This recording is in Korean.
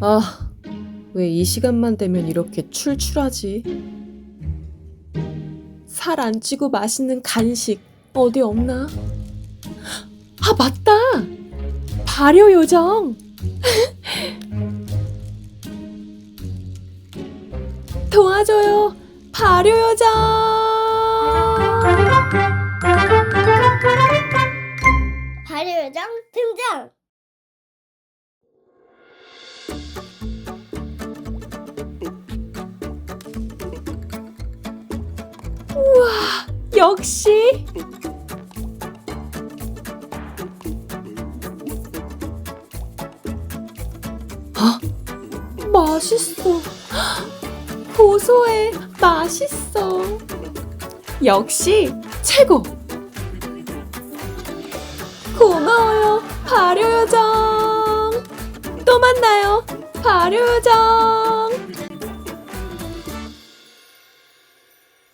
아, 왜 이 시간만 되면 이렇게 출출하지? 살 안 찌고 맛있는 간식 어디 없나? 아, 맞다! 발효 요정! 도와줘요! 발효 요정! 발효 요정 등장! 역시! 아, 맛있어. 고소해. 맛있어. 역시 최고. 고마워요. 발효요정. 또 만나요. 발효요정.